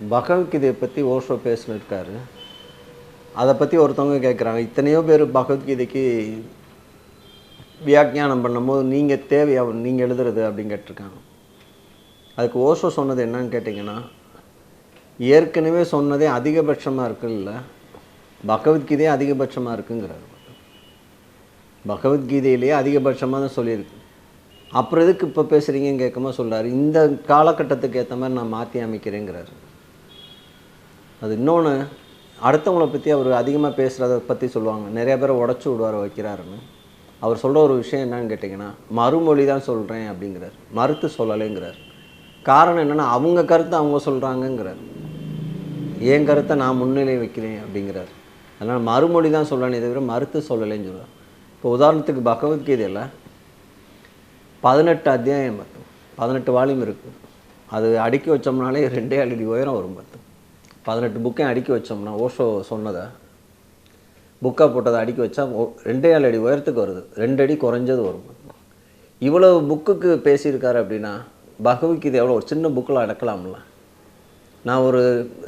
பகவத்கீதையை பற்றி ஓஷோ பேசினிருக்காரு. அதை பற்றி ஒருத்தவங்க கேட்குறாங்க இத்தனையோ பேர் பகவத்கீதைக்கு வியாக்கியானம் பண்ணும்போது நீங்கள் தேவையா நீங்கள் எழுதுறது அப்படின்னு கேட்டிருக்காங்க. அதுக்கு ஓஷோ சொன்னது என்னன்னு கேட்டிங்கன்னா ஏற்கனவே சொன்னதே அதிகபட்சமாக இருக்குல்ல பகவத்கீதையே அதிகபட்சமாக இருக்குங்கிறார். பகவத்கீதையிலேயே அதிகபட்சமாக தான் சொல்லியிருக்கு. அப்புறம் எதுக்கு இப்போ பேசுகிறீங்கன்னு கேட்கமா சொல்கிறார் இந்த காலகட்டத்துக்கு ஏற்ற மாதிரி நான் மாற்றி அமைக்கிறேங்கிறாரு. அது இன்னொன்று அடுத்தவங்களை பற்றி அவர் அதிகமாக பேசுகிறத பற்றி சொல்லுவாங்க. நிறைய பேரை உடச்சி விடுவார் வைக்கிறாருன்னு. அவர் சொல்கிற ஒரு விஷயம் என்னன்னு கேட்டிங்கன்னா மறுமொழி தான் சொல்கிறேன் அப்படிங்கிறார். மறுத்து சொல்லலைங்கிறார். காரணம் என்னென்னா அவங்க கருத்தை அவங்க சொல்கிறாங்கங்கிறார் என் கருத்தை நான் முன்னிலை வைக்கிறேன் அப்படிங்கிறார். அதனால் மறுமொழி தான் சொல்லணும் தவிர மறுத்து சொல்லலைன்னு சொல்கிறார் இப்போ உதாரணத்துக்கு பகவத்கீதையில் பதினெட்டு அத்தியாயம் பார்த்து பதினெட்டு வால்யூம் இருக்குது அது அடுக்கி வச்சோம்னாலே ரெண்டே அடி உயரம் வரும் பார்த்து பதினெட்டு புக்கையும் அடுக்கி வச்சோம்னா ஓஷோ சொன்னதை புக்காக போட்டதை அடுக்கி வச்சா ரெண்டே ஏழு அடி உயரத்துக்கு வருது. ரெண்டு அடி குறைஞ்சது வரும். இவ்வளவு புக்குக்கு பேசியிருக்காரு அப்படின்னா பகவத்கீதை எவ்வளோ ஒரு சின்ன புக்கில் அடக்கலாம்ல. நான் ஒரு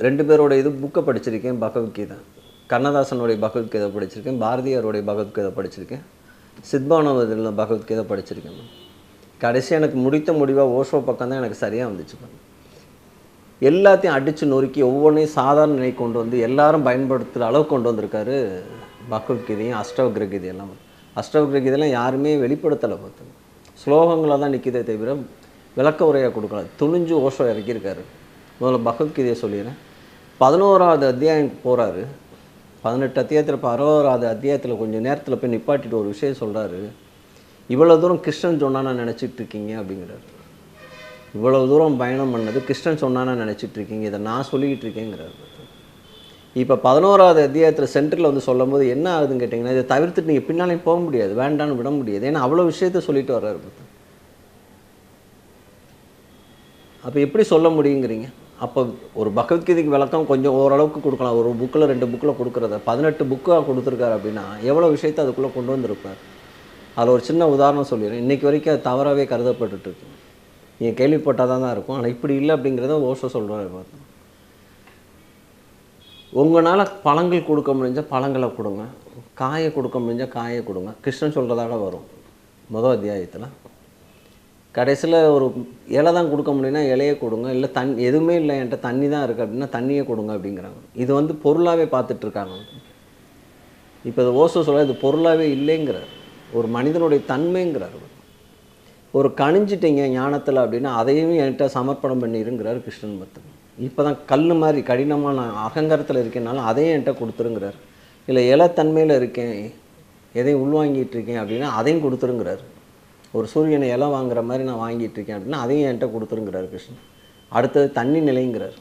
ரெண்டு பேரோட இது புக்கை படிச்சிருக்கேன் பகவத்கீதை. கண்ணதாசனுடைய பகவத்கீதை படிச்சிருக்கேன் பாரதியாருடைய பகவத்கீதை படிச்சிருக்கேன் சித்பானவதில் பகவத்கீதை படிச்சிருக்கேன். கடைசி எனக்கு முடித்த முடிவாக ஓஷோ பக்கம் தான் எனக்கு சரியாக வந்துச்சு. எல்லாத்தையும் அடித்து நொறுக்கி ஒவ்வொன்றையும் சாதாரண நிலை கொண்டு வந்து எல்லாரும் பயன்படுத்துகிற அளவு கொண்டு வந்திருக்காரு பகவத்கீதையும் அஷ்டவக்ர கீதையெல்லாம் அஷ்டவக்ர கீதையெல்லாம் யாருமே வெளிப்படுத்தலை பார்த்து. ஸ்லோகங்களாக தான் நிற்கிதே தவிர விளக்க உரையாக கொடுக்கல. துணிஞ்சு ஓஷோ இறக்கியிருக்காரு. முதல்ல பகவத்கீதையை சொல்லிடுறேன். பதினோராவது அத்தியாயம் போகிறாரு பதினெட்டு அத்தியாயத்தில் இப்போ அறுபதாவது அத்தியாயத்தில் கொஞ்சம் நேரத்தில் போய் நிப்பாட்டிட்டு ஒரு விஷயம் சொல்கிறாரு இவ்வளோ தூரம் கிருஷ்ணன் சொன்னான்னு நினச்சிட்டு இருக்கீங்க அப்படிங்கிறாரு. இவ்வளவு தூரம் பயணம் பண்ணது கிருஷ்ணன் சொன்னான்னு நினச்சிட்டு இருக்கீங்க இதை நான் சொல்லிக்கிட்டு இருக்கேங்கிறது இப்போ பதினோராவது அத்தியாயத்தில் சென்டரில் வந்து சொல்லும்போது என்ன ஆகுதுன்னு கேட்டிங்கன்னா இதை தவிர்த்துட்டு நீங்கள் பின்னாலையும் போக முடியாது வேண்டான்னு விட முடியாது. ஏன்னா அவ்வளோ விஷயத்த சொல்லிட்டு வர்றாரு பாத்து. அப்போ எப்படி சொல்ல முடியுங்கிறீங்க? அப்போ ஒரு பகவத்கீதைக்கு விளக்கம் கொஞ்சம் ஓரளவுக்கு கொடுக்கலாம். ஒரு புக்கில் ரெண்டு புக்கில் கொடுக்குறத. பதினெட்டு புக்காக கொடுத்துருக்காரு அப்படின்னா எவ்வளோ விஷயத்தை அதுக்குள்ளே கொண்டு வந்திருப்பார்? அதில் ஒரு சின்ன உதாரணம் சொல்லிடுறேன். இன்றைக்கி வரைக்கும் அது தவறாகவே கருதப்பட்டுருக்கு நீங்கள் கேள்விப்பட்டால் தான் இருக்கும். ஆனால் இப்படி இல்லை அப்படிங்கிறத ஓஷோ சொல்கிறாரு பார்த்தோம் உங்களால் பழங்கள் கொடுக்க முடிஞ்சால் பழங்களை கொடுங்க. காயை கொடுக்க முடிஞ்சால் காயை கொடுங்க. கிருஷ்ணன் சொல்கிறதாக வரும். முதல் அத்தியாயத்தில். கடைசியில் ஒரு இலை தான் கொடுக்க முடியும்னா இலையை கொடுங்க. இல்லை தண் எதுவுமே இல்லை என்கிட்ட தண்ணி தான் இருக்குது அப்படின்னா தண்ணியை கொடுங்க அப்படிங்கிறாங்க. இது வந்து பொருளாகவே பார்த்துட்ருக்காங்க. இப்போ இது ஓசோ சொல்ல இது பொருளாகவே இல்லைங்கிறார் ஒரு மனிதனுடைய தன்மைங்கிறார் ஒரு கணிஞ்சிட்டீங்க ஞானத்தில் அப்படின்னா அதையும் என்கிட்ட சமர்ப்பணம் பண்ணிருங்கிறார் கிருஷ்ணன் பக்தன் இப்போ தான் கல் மாதிரி கடினமாக நான் அகங்காரத்தில் இருக்கேனாலும் அதையும் என்கிட்ட கொடுத்துருங்கிறார். இல்லை இலத்தன்மையில் இருக்கேன் எதையும் உள்வாங்கிட்டு இருக்கேன் அப்படின்னா அதையும் கொடுத்துருங்கிறார். ஒரு சூரியனை இலை வாங்குற மாதிரி நான் வாங்கிட்டு இருக்கேன் அப்படின்னா அதையும் என்கிட்ட கொடுத்துருங்கிறார் கிருஷ்ணன். அடுத்தது தண்ணி நிலைங்கிறார்.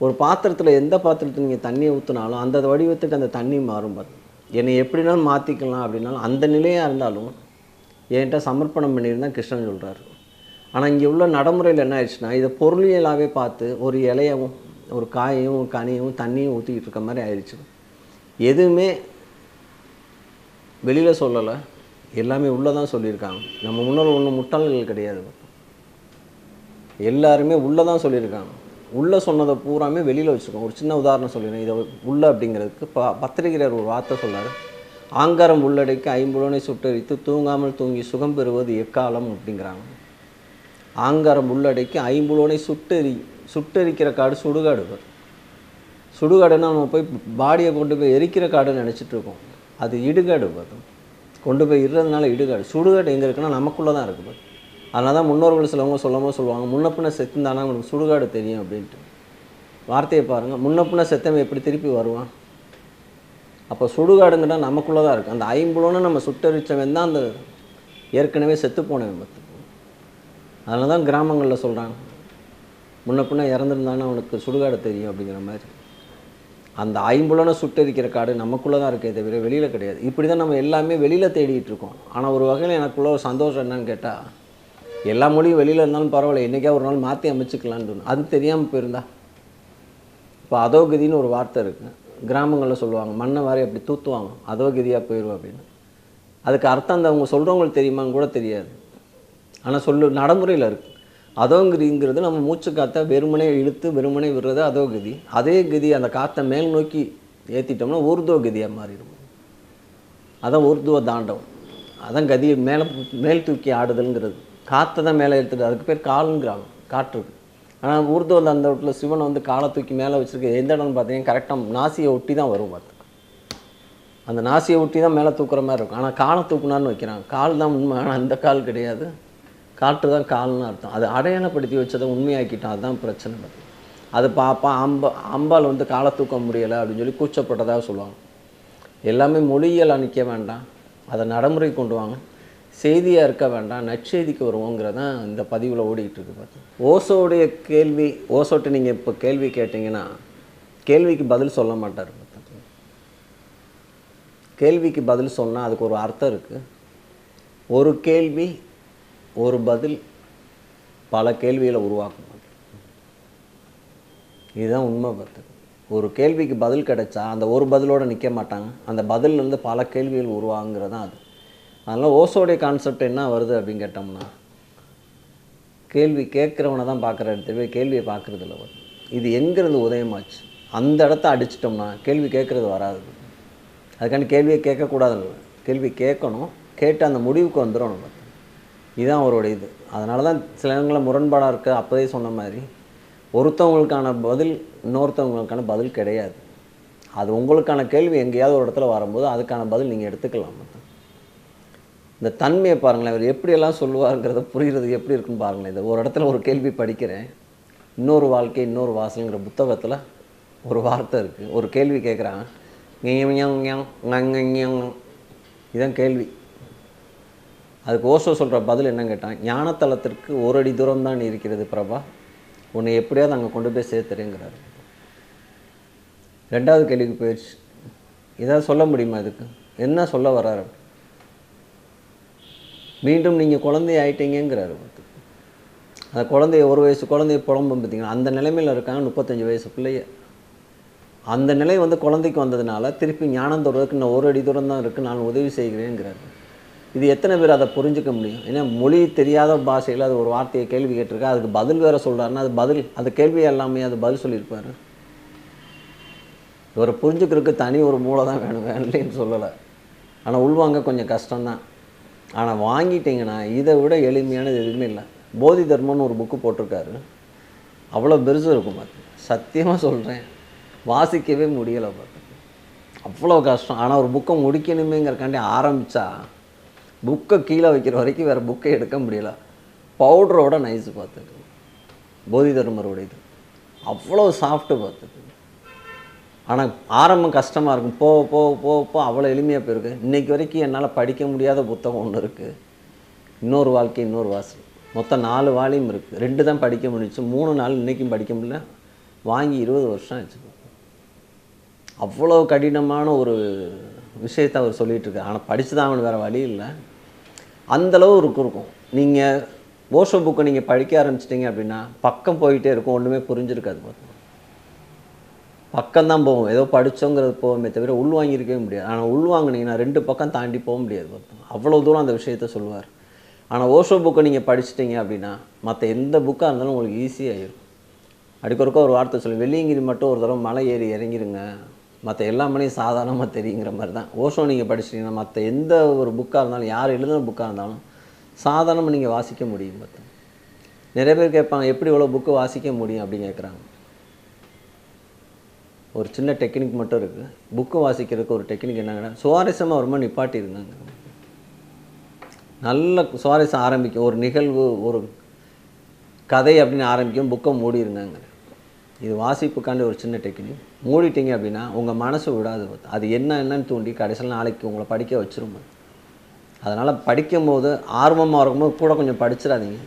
ஒரு பாத்திரத்தில் எந்த பாத்திரத்தில் நீங்கள் தண்ணியை ஊற்றினாலும் அந்த வடிவத்துக்கு அந்த தண்ணி மாறும் பாரு. என்னை எப்படினாலும் மாற்றிக்கலாம் அப்படின்னாலும் அந்த நிலையாக இருந்தாலும் என்கிட்ட சமர்ப்பணம் பண்ணியிருந்தா கிருஷ்ணன் சொல்கிறாரு ஆனால் இங்கே உள்ள நடைமுறையில் என்ன ஆயிடுச்சுன்னா இதை பொருளியலாகவே பார்த்து ஒரு இலையவும் ஒரு காயையும் ஒரு கனியும் தண்ணியும் ஊற்றிக்கிட்டு இருக்க மாதிரி ஆயிடுச்சு. எதுவுமே வெளியில் சொல்லலை. எல்லாமே உள்ளே தான் சொல்லியிருக்காங்க. நம்ம முன்னோர் ஒன்றும் முட்டாள்கள் கிடையாது. எல்லாருமே உள்ளே தான் சொல்லியிருக்காங்க. உள்ளே சொன்னதை பூராமே வெளியில் வச்சுருக்கோம் ஒரு சின்ன உதாரணம் சொல்லிடுறேன். இதை உள்ளே அப்படிங்கிறதுக்கு ப பத்திரிகையாளர் ஒரு வார்த்தை சொன்னார் ஆங்காரம் உள்ளடக்கி ஐம்புலனை சுட்டரித்து தூங்காமல் தூங்கி சுகம் பெறுவது எக்காலம் அப்படிங்கிறாங்க. ஆங்காரம் உள்ளடக்கி ஐம்புலனை சுட்டெரி சுட்டெரிக்கிற காடு சுடுகாடு சுடுகாடுன்னா நம்ம போய் பாடியை கொண்டு போய் எரிக்கிற காடுன்னு நினச்சிட்டு இருக்கோம். அது இடுகாடு பார்த்தோம் கொண்டு போய் இடுறதுனால இடுகாடு. சுடுகாடு எங்கே இருக்குன்னா நமக்குள்ளே தான் இருக்குது. பாரு. அதனால தான் முன்னோர்கள் சிலவங்க சொல்லும்போது சொல்லுவாங்க முன்னப்பின பின்ன செத்துந்தானா உங்களுக்கு சுடுகாடு தெரியும் அப்படின்ட்டு. வார்த்தையை பாருங்கள் முன்னப்பின பின்ன செத்தவன் எப்படி திருப்பி வருவான்? அப்போ சுடுகாடுங்கிட்ட நமக்குள்ளே தான் இருக்குது அந்த ஐம்புலன்னு நம்ம சுட்டரிச்சவன் தான் அந்த ஏற்கனவே செத்து போனவன் பார்த்து அதனால தான் கிராமங்களில் சொல்கிறாங்க முன்ன பின்ன இறந்துருந்தானே அவனுக்கு சுடுகாடு தெரியும் அப்படிங்கிற மாதிரி. அந்த ஐம்புலனை சுட்டரிக்கிற காடு நமக்குள்ளே தான் இருக்கே தவிர வெளியில் கிடையாது. இப்படி தான் நம்ம எல்லாமே வெளியில் தேடிட்டு இருக்கோம். ஆனால் ஒரு வகையில் எனக்குள்ள ஒரு சந்தோஷம் என்னன்னு கேட்டால் எல்லா மொழியும் வெளியில் இருந்தாலும் பரவாயில்ல. என்றைக்கா ஒரு நாள் மாற்றி அமைச்சுக்கலான்னு தோணும். அது தெரியாமல் போயிருந்தா. இப்போ அதோகதின்னு ஒரு வார்த்தை இருக்குது கிராமங்களில் சொல்லுவாங்க மண்ணை வாரி அப்படி தூத்துவாங்க அதோகதியாக போயிடும் அப்படின்னு. அதுக்கு அர்த்தம் அந்த அவங்க சொல்கிறவங்களுக்கு தெரியுமான்னு கூட தெரியாது. ஆனால் சொல்லு நடைமுறையில் இருக்குது அதோங்கிரிங்கிறது நம்ம மூச்சு காற்றை வெறுமனே இழுத்து வெறுமனே விடுறது அதோ கதி அதே கதி அந்த காற்றை மேல் நோக்கி ஏற்றிட்டோம்னா ஊர்துவ கதியாக மாறிடும். அதான் ஊர்துவ தாண்டவம் அதான் கதி மேலே மேல் தூக்கி ஆடுதல்ங்கிறது. காற்றை தான் மேலே எடுத்துகிட்டு அதுக்கு பேர் காலுங்கிறாங்க இருக்குது ஆனால் ஊர்துவ அந்த இடத்துல சிவன் வந்து காலை தூக்கி மேலே வச்சிருக்க எந்த இடம்னு பார்த்தீங்கன்னா கரெக்டாக நாசியை ஒட்டி தான் வரும் பார்த்து. அந்த நாசியை ஒட்டி தான் மேலே தூக்குற மாதிரி இருக்கும். ஆனால் காலை தூக்குனான்னு வைக்கிறாங்க. கால் தான் உண்மை. ஆனால் அந்த கால் கிடையாது. காற்று தான் கால்னு அர்த்தம். அது அடையாளப்படுத்தி வச்சதை உண்மையாக்கிட்டோம் அதுதான் பிரச்சனை பார்த்து. அது பாப்பா அம்பா அம்பால் வந்து காலை தூக்க முடியலை அப்படின்னு சொல்லி கூச்சப்பட்டதாக சொல்லுவாங்க. எல்லாமே மொழியியல் அணிக்க வேண்டாம். அதை நடைமுறை கொண்டு வாங்க. செய்தியாக இருக்க வேண்டாம் நற்செய்திக்கு வருவோங்கிறதான் இந்த பதிவில் ஓடிக்கிட்டு இருக்கு பார்த்து ஓசோடைய கேள்வி ஓசோட்ட நீங்கள் இப்போ கேள்வி கேட்டிங்கன்னா கேள்விக்கு பதில் சொல்ல மாட்டார் பார்த்து கேள்விக்கு பதில் சொன்னால் அதுக்கு ஒரு அர்த்தம் இருக்குது ஒரு கேள்வி ஒரு பதில் பல கேள்விகளை உருவாக்கும் இதுதான் உண்மை பார்த்து ஒரு கேள்விக்கு பதில் கிடைச்சா அந்த ஒரு பதிலோடு நிற்க மாட்டாங்க. அந்த பதிலிருந்து பல கேள்விகள் உருவாகுங்கிறது தான் அது. அதனால் ஓசோடைய கான்செப்ட் என்ன வருது அப்படின்னு கேட்டோம்னா கேள்வி கேட்குறவனை தான் பார்க்குற இடத்துல கேள்வியை பார்க்குறது இல்லை வரும் இது எங்கேருந்து உதயமாச்சு? அந்த இடத்த அடிச்சிட்டோம்னா கேள்வி கேட்குறது வராது. அதுக்காண்டி கேள்வியை கேட்கக்கூடாது கேள்வி கேட்கணும். கேட்டு அந்த முடிவுக்கு வந்துடும் நம்ம. இதுதான் அவரோட இது. அதனால தான் சில இடங்களில் முரண்பாடாக இருக்க. அப்போதே சொன்ன மாதிரி ஒருத்தவங்களுக்கான பதில் இன்னொருத்தவங்களுக்கான பதில் கிடையாது. அது உங்களுக்கான கேள்வி எங்கேயாவது ஒரு இடத்துல வரும்போது அதுக்கான பதில் நீங்கள் எடுத்துக்கலாம். மொத்தம் இந்த தன்மையை பாருங்களேன் அவர் எப்படியெல்லாம் சொல்லுவாருங்கிறத புரிகிறது எப்படி இருக்குன்னு பாருங்களேன். இது ஒரு இடத்துல ஒரு கேள்வி படிக்கிறேன். இன்னொரு வாழ்க்கை இன்னொரு வாசலுங்கிற புத்தகத்தில் ஒரு வார்த்தை இருக்குது ஒரு கேள்வி கேட்குறாங்க இதான் கேள்வி. அதுக்கு ஓசோ சொல்கிற பதில் என்ன கேட்டான் ஞானத்தலத்திற்கு ஒரு அடி தூரம் தான் இருக்கிறது பிரபா. உன்னை எப்படியாவது அங்கே கொண்டு போய் சேர்த்துறேங்கிறாரு. ரெண்டாவது கேள்விக்கு போயிடுச்சு. இதாவது சொல்ல முடியுமா இதுக்கு? என்ன சொல்ல வர்றாரு மீண்டும் நீங்கள் குழந்தை ஆயிட்டீங்கிறாரு அந்த குழந்தைய ஒரு வயசு குழந்தைய புலம்பும் பார்த்தீங்கன்னா அந்த நிலைமையில் இருக்காங்க முப்பத்தஞ்சு வயசு பிள்ளைய. அந்த நிலை வந்து குழந்தைக்கு வந்ததுனால திருப்பி ஞானம் தொடர்றதுக்கு நான் ஒரு அடி தூரம் தான் இருக்குது நான் உதவி செய்கிறேங்கிறாரு. இது எத்தனை பேர் அதை புரிஞ்சுக்க முடியும்? ஏன்னா மொழி தெரியாத பாஷையில் அது ஒரு வார்த்தையை கேள்வி கேட்டிருக்கா? அதுக்கு பதில் வேறு சொல்கிறாருன்னா அது பதில் அந்த கேள்வி எல்லாமே அது பதில் சொல்லியிருப்பார். இவரை புரிஞ்சுக்கிறதுக்கு தனி ஒரு மூளை தான் வேணும். வேணும்னு சொல்லலை. ஆனால் உள்வாங்க கொஞ்சம் கஷ்டம்தான். ஆனால் வாங்கிட்டீங்கன்னா இதை விட எளிமையானது எதுவுமே இல்லை. போதி தர்மம்னு ஒரு புக்கு போட்டிருக்காரு. அவ்வளோ பெருசு இருக்கும் பார்த்து சத்தியமாக சொல்கிறேன் வாசிக்கவே முடியலை பார்த்து அவ்வளோ கஷ்டம். ஆனால் ஒரு புக்கை முடிக்கணுமேங்கிறக்காண்டி ஆரம்பித்தா புக்கை கீழே வைக்கிற வரைக்கும் வேறு புக்கை எடுக்க முடியல. பவுடரோட நைஸ் பார்த்துக்கு போதி தர்மருடையது. இது அவ்வளோ சாஃப்ட்டு பார்த்துக்கு ஆனால் ஆரம்பம் கஷ்டமாக இருக்கும். போக போக போக போக அவ்வளோ எளிமையாக போயிருக்கு. இன்றைக்கி வரைக்கும் என்னால் படிக்க முடியாத புத்தகம் ஒன்று இருக்குது இன்னொரு வாழ்க்கை இன்னொரு வாசல். மொத்தம் நாலு வாலியும் இருக்குது ரெண்டு தான் படிக்க முடிஞ்சிச்சு. மூணு நாள் இன்றைக்கும் படிக்க முடியல. வாங்கி இருபது வருஷம் ஆச்சு அவ்வளோ கடினமான ஒரு விஷயத்தை அவர் சொல்லிகிட்ருக்கார் ஆனால் படித்து தான் அவனு வேறு வழி இல்லை. அந்தளவு இருக்கும் இருக்கும் நீங்கள் ஓஷோ புக்கை நீங்கள் படிக்க ஆரம்பிச்சிட்டிங்க அப்படின்னா பக்கம் போயிட்டே இருக்கும். ஒன்றுமே புரிஞ்சிருக்காது பார்த்து பக்கம் தான் ஏதோ படித்தோங்கிறது போவோமே தவிர உள்வாங்கியிருக்கவே முடியாது. ஆனால் உள்வாங்கினீங்கன்னா ரெண்டு பக்கம் தாண்டி போக முடியாது. பார்த்தோம் அவ்வளோ தூரம் அந்த விஷயத்த சொல்லுவார். ஆனால் ஓஷோ புக்கை நீங்கள் படிச்சிட்டிங்க அப்படின்னா மற்ற எந்த புக்காக இருந்தாலும் உங்களுக்கு ஈஸியாகிடும் அடிக்கொருக்கா ஒரு வார்த்தை சொல்லி வெள்ளியங்கிரி மட்டும் ஒரு தடவை மலை ஏறி இறங்கிருங்க. மற்ற எல்லா மணியும் சாதாரணமாக தெரியுங்கிற மாதிரி தான். ஓஷோ நீங்கள் படிச்சிட்டிங்கன்னா மற்ற எந்த ஒரு புக்காக இருந்தாலும் யார் எழுதுன புக்காக இருந்தாலும் சாதாரணமாக நீங்கள் வாசிக்க முடியும் பார்த்தா நிறைய பேர் கேட்பாங்க எப்படி இவ்வளோ புக்கு வாசிக்க முடியும்? அப்படின்னு கேட்குறாங்க. ஒரு சின்ன டெக்னிக் மட்டும் இருக்குது புக்கு வாசிக்கிறதுக்கு ஒரு டெக்னிக் என்னங்கன்னா சுவாரஸ்யமாக ரொம்ப நிப்பாட்டியிருந்தாங்க நல்ல சுவாரஸ்யம் ஆரம்பிக்கும் ஒரு நிகழ்வு ஒரு கதை அப்படின்னு ஆரம்பிக்கும் புக்கை மூடிருங்க இது வாசிப்புக்காண்டி ஒரு சின்ன டெக்னிக் மூடிட்டீங்க அப்படின்னா உங்கள் மனசு விடாது. அது என்ன என்னன்னு தூண்டி கடைசியில் நாளைக்கு உங்களை படிக்க வச்சிரும். அதனால் படிக்கும்போது ஆர்வமாக இருக்கும்போது கூட கொஞ்சம் படிச்சிடாதீங்க.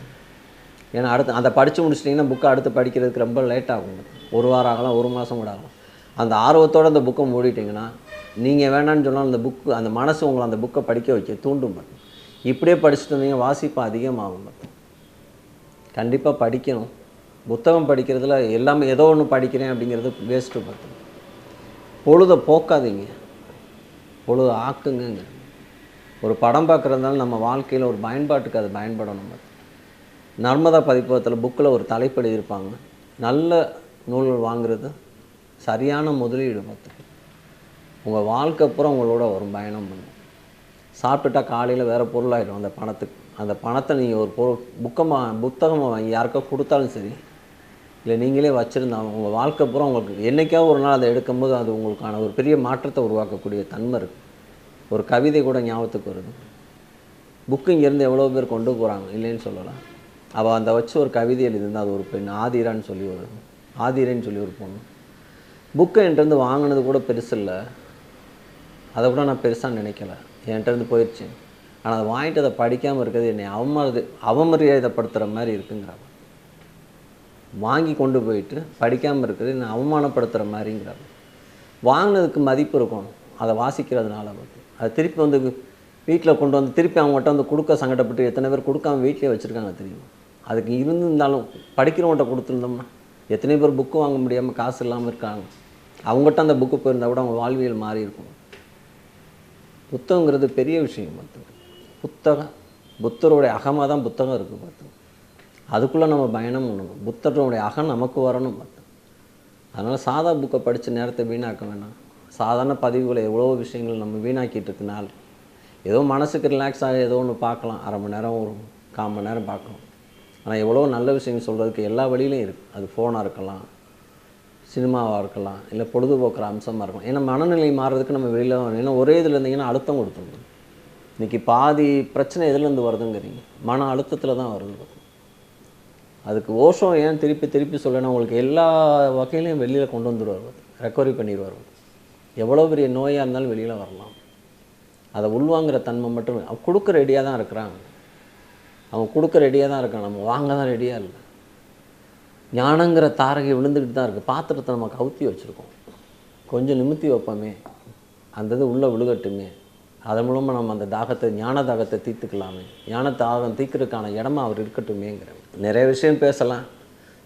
ஏன்னா அடுத்து அதை படித்து முடிச்சிட்டிங்கன்னா புக்கை அடுத்து படிக்கிறதுக்கு ரொம்ப லேட் ஆகும். ஒரு வாரம் ஆகலாம் ஒரு மாதம் கூட ஆகலாம். அந்த ஆர்வத்தோடு அந்த புக்கை மூடிட்டிங்கன்னா நீங்கள் வேணான்னு சொன்னால் அந்த புக்கு அந்த மனசு உங்களை அந்த புக்கை படிக்க வைக்க தூண்டும் பார்த்து இப்படியே படிச்சுட்டு வந்தீங்க வாசிப்பு அதிகமாகும் கண்டிப்பாக படிக்கணும். புத்தகம் படிக்கிறதுல எல்லாமே ஏதோ ஒன்று படிக்கிறேன் அப்படிங்கிறது வேஸ்ட்டு பார்த்து பொழுதை போக்காதீங்க. பொழுது ஆக்குங்க ஒரு படம் பார்க்குறதுனால நம்ம வாழ்க்கையில் ஒரு பயன்பாட்டுக்கு அது பயன்படணும் நர்மதா பதிப்பகத்தில் புக்கில் ஒரு தலைப்பு எழுதியிருப்பாங்க. நல்ல நூல்கள் வாங்குறது சரியான முதலீடு பார்த்து உங்கள் வாழ்க்கை அப்புறம் உங்களோட வரும் பயணம் பண்ணும். சாப்பிட்டுட்டா காலையில் வேறு பொருளாகிடும் அந்த பணத்துக்கு. அந்த பணத்தை நீங்கள் ஒரு பொருள் புக்கமாக புத்தகமாக வாங்கி யாருக்கா கொடுத்தாலும் சரி இல்லை நீங்களே வச்சுருந்தாலும் உங்கள் வாழ்க்கை பூரா உங்களுக்கு என்றைக்காவது ஒரு நாள் அதை எடுக்கும்போது அது உங்களுக்கான ஒரு பெரிய மாற்றத்தை உருவாக்கக்கூடிய தன்மை இருக்குது ஒரு கவிதை கூட ஞாபகத்துக்கு வருது. புக்கு இங்கேருந்து எவ்வளோ பேர் கொண்டு போகிறாங்க இல்லைன்னு சொல்லலாம். அவள் அந்த வச்சு ஒரு கவிதை எழுதியிருந்தால் அது ஒரு பெண் ஆதிரான்னு சொல்லி ஒரு ஆதிரன்னு சொல்லி ஒரு பொண்ணு. புக்கை என்கிட்டருந்து வாங்கினது கூட பெருசு இல்லை. அதை கூட நான் பெருசாக நினைக்கல. என்கிட்டருந்து போயிடுச்சு ஆனால் அதை வாங்கிட்டு அதை படிக்காமல் இருக்கிறது என்னை அவமரியாதை அவமரியாதைப்படுத்துகிற மாதிரி இருக்குங்கிறாங்க வாங்கி கொண்டு போயிட்டு படிக்காமல் இருக்கிறது என்னை அவமானப்படுத்துகிற மாதிரிங்கிறாங்க வாங்கினதுக்கு மதிப்பு இருக்கணும். அதை வாசிக்கிறதுனால வந்து. அதை திருப்பி வந்து வீட்டில் கொண்டு வந்து திருப்பி அவங்ககிட்ட வந்து கொடுக்க சங்கடப்பட்டு எத்தனை பேர் கொடுக்காம வீட்டிலே வச்சுருக்காங்க தெரியும்? அதுக்கு இருந்திருந்தாலும் படிக்கிறவங்கள்ட்ட கொடுத்துருந்தோம்னா எத்தனை பேர் புக்கு வாங்க முடியாமல் காசு இல்லாமல் இருக்காங்க. அவங்ககிட்ட அந்த புக்கு போயிருந்தா கூட அவங்க வாழ்வியல் மாறி இருக்கும். புத்தகங்கிறது பெரிய விஷயம் பார்த்து புத்தகம் புத்தருடைய அகமாக தான் புத்தகம் இருக்குது பார்த்து அதுக்குள்ளே நம்ம பயணம் பண்ணணும். புத்தருடைய அகம் நமக்கு வரணும் பார்த்து அதனால் சாதா புக்கை படித்த நேரத்தை வீணாக்க வேணாம். சாதாரண பதிவுகளை எவ்வளோ விஷயங்கள் நம்ம வீணாக்கிட்டு இருக்கனால ஏதோ மனசுக்கு ரிலாக்ஸ் ஆக ஏதோ ஒன்று பார்க்கலாம். அரை மணி நேரம் ஒரு கால் மணி நேரம் பார்க்கலாம். ஆனால் எவ்வளோ நல்ல விஷயங்கள் சொல்கிறதுக்கு எல்லா வழியிலையும் இருக்குது அது ஃபோனாக இருக்கலாம். சினிமாவாக இருக்கலாம் இல்லை பொழுதுபோக்குற அம்சமாக இருக்கலாம். ஏன்னா மனநிலை மாறுறதுக்கு நம்ம வெளியில் தான் வரணும். ஏன்னா ஒரே இதில் இருந்தீங்கன்னா அழுத்தம் கொடுத்துருந்தோம் இன்றைக்கி பாதி பிரச்சனை எதுலேருந்து வருதுங்கிறீங்க? மன அழுத்தத்தில் தான் வருது. அதுக்கு ஓஷோ ஏன் திருப்பி திருப்பி சொல்லணும் உங்களுக்கு எல்லா வகையிலையும் வெளியில் கொண்டு வந்துடுவார் ரெக்கவரி பண்ணிடுவார் எவ்வளோ பெரிய நோயாக இருந்தாலும் வெளியில் வரலாம். அதை உள்வாங்குற தன்மை மட்டும் அவன் கொடுக்க ரெடியாக தான் இருக்கிறாங்க அவன் கொடுக்க ரெடியாக தான் இருக்கான். நம்ம வாங்க தான் ரெடியாக இல்லை. ஞானங்கிற தாரகை விழுந்துக்கிட்டு தான் இருக்குது பாத்திரத்தை நம்ம கவுத்தி வச்சுருக்கோம். கொஞ்சம் நிமித்தி வைப்போமே. அந்த இது உள்ளே விழுகட்டுமே. அதன் மூலமாக நம்ம அந்த தாகத்தை ஞான தாகத்தை தீர்த்துக்கலாமே. ஞான தாகம் தீக்கிறதுக்கான இடமா அவர் இருக்கட்டுமேங்கிற நிறைய விஷயம் பேசலாம்.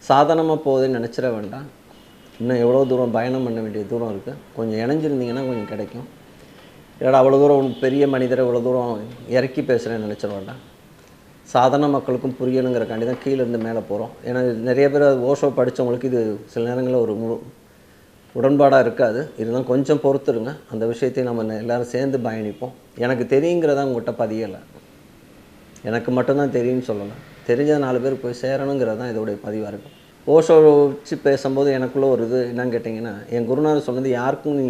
சாதனமாக போகுதுன்னு நினச்சிட வேண்டாம். இன்னும் எவ்வளோ தூரம் பயணம் பண்ண வேண்டிய தூரம் இருக்குது கொஞ்சம் இணைஞ்சிருந்தீங்கன்னா கொஞ்சம் கிடைக்கும். ஏடா அவ்வளோ தூரம் பெரிய மனிதரை இவ்வளோ தூரம் இறக்கி பேசுகிறேன்னு நினச்சிட வேண்டாம். சாதாரண மக்களுக்கும் புரியணுங்கிறக்காண்டி தான் கீழேருந்து மேலே போகிறோம் ஏன்னா நிறைய பேர் அது ஓஷோ படித்தவங்களுக்கு இது சில நேரங்களில் ஒரு உடன்பாடாக இருக்காது. இருந்தாலும் கொஞ்சம் பொறுத்துருங்க. அந்த விஷயத்தையும் நம்ம எல்லோரும் எல்லாரும் சேர்ந்து பயணிப்போம். எனக்கு தெரியுங்கிறத உங்கள்கிட்ட பதியலை. எனக்கு மட்டும்தான் தெரியும்னு சொல்லலை. தெரிஞ்ச நாலு பேர் போய் சேரணுங்கிறது தான் இதோடைய பதிவாக இருக்கும். ஓஷோ வச்சு பேசும்போது எனக்குள்ளே ஒரு இது என்னன்னு கேட்டிங்கன்னா என் குருநாதர் சொன்னது யாருக்கும் நீ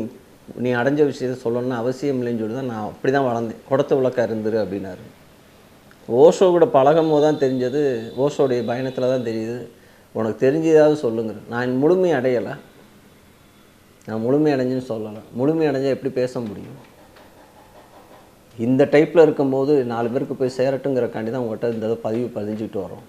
நீ அடைஞ்ச விஷயத்தை சொல்லணும்னு அவசியம் இல்லைன்னு சொல்லி தான் நான் அப்படி தான் வளர்ந்தேன். குடத்த விளக்கா இருந்துரு அப்படின்னாரு. ஓஷோ கூட பழகும் போது தான் தெரிஞ்சது ஓஷோடைய பயணத்தில் தான் தெரியுது. உனக்கு தெரிஞ்சதாவது சொல்லுங்கிற நான் முழுமை அடையலை. நான் முழுமை அடைஞ்சுன்னு சொல்லலை. முழுமை அடைஞ்சால் எப்படி பேச முடியும்? இந்த டைப்பில் இருக்கும்போது நாலு பேருக்கு போய் சேரட்டுங்கிறக்காண்டி தான் உங்கள்கிட்ட இந்த பதிவு பதிஞ்சுக்கிட்டு வரோம்.